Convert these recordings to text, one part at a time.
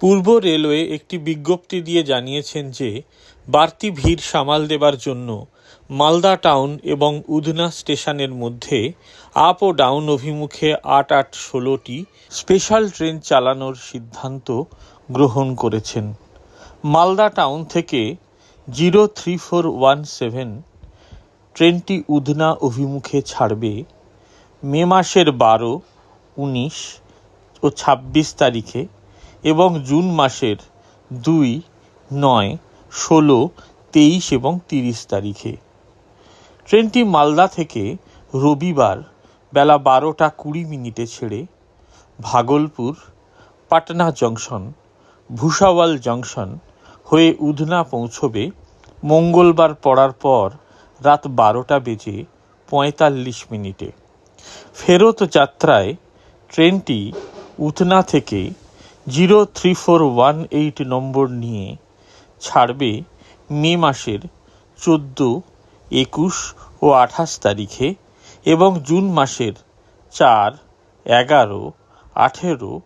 পূর্ব railway একটি বিজ্ঞপ্তি দিয়ে জানিয়েছেন যে, বাড়তি ভিড় সামাল দেবার জন্য মালদা টাউন এবং উধনা স্টেশনের মধ্যে আপ ও ডাউন অভিমুখে আট আট ষোলোটি স্পেশাল ট্রেন চালানোর সিদ্ধান্ত গ্রহণ করেছেন। মালদা টাউন থেকে zero three four one seven ট্রেনটি উধনা অভিমুখে ছাড়বে মে মাসের বারো, উনিশ ও ছাব্বিশ তারিখে। এবং জুন মাসের দুই, নয়, ষোলো, তেইশ এবং তিরিশ তারিখে। ট্রেনটি মালদা থেকে রবিবার বেলা বারোটা কুড়ি মিনিটে ছেড়ে ভাগলপুর, পাটনা জংশন ভুসাওয়াল জংশন হয়ে উধনা পৌঁছবে। মঙ্গলবার পড়ার পর রাত বারোটা বেজে পঁয়তাল্লিশ মিনিটে। ফেরত যাত্রায় ট্রেনটি উধনা থেকে zero three four one eight নম্বর নিয়ে ছাড়বে মে মাসের চোদ্দ, একুশ ও আঠাশ তারিখে এবং জুন মাসের চার, এগারো, আঠেরো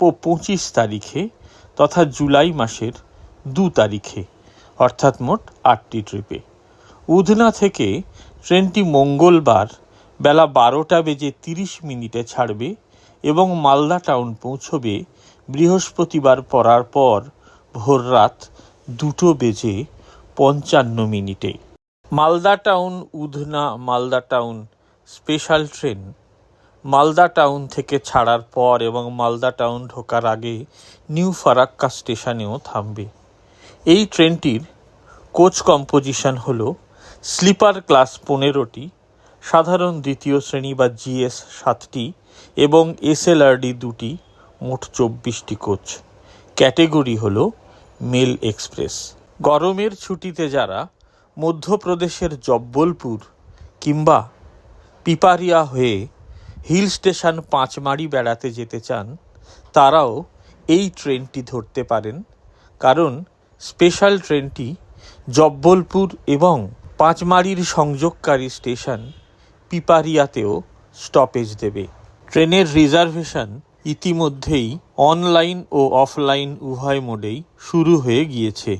ও পঁচিশ তারিখে তথা জুলাই মাসের দু তারিখে, অর্থাৎ মোট আটটি ট্রিপে। উধনা থেকে ট্রেনটি মঙ্গলবার বেলা বারোটা বেজে তিরিশ মিনিটে ছাড়বে এবং মালদা টাউন পৌঁছবে বৃহস্পতিবার পড়ার পর ভোররাত দুটো বেজে পঞ্চান্ন মিনিটে। Malda town Udhna Malda town special train. Malda town থেকে ছাড়ার পর এবং মালদা টাউন ঢোকার আগে নিউ ফারাক্কা স্টেশনেও থামবে। এই ট্রেনটির কোচ কম্পোজিশন হল স্লিপার ক্লাস পনেরোটি সাধারণ দ্বিতীয় শ্রেণি বা জিএস সাতটি এবং এসএলআরডি দুটি, মোট চব্বিশটি কোচ। ক্যাটেগরি হল মেল এক্সপ্রেস। গরমের ছুটিতে যারা মধ্যপ্রদেশের জব্বলপুর কিংবা পিপারিয়া হয়ে হিল স্টেশন পাঁচমারি বেড়াতে যেতে চান, তারাও এই ট্রেনটি ধরতে পারেন। কারণ স্পেশাল ট্রেনটি জব্বলপুর এবং পাঁচমারির সংযোগকারী স্টেশন পিপারিয়াতেও স্টপেজ দেবে। ট্রেনের রিজার্ভেশন ইতিমধ্যেই অনলাইন ও অফলাইন উভয় মোডেই শুরু হয়ে গিয়েছে।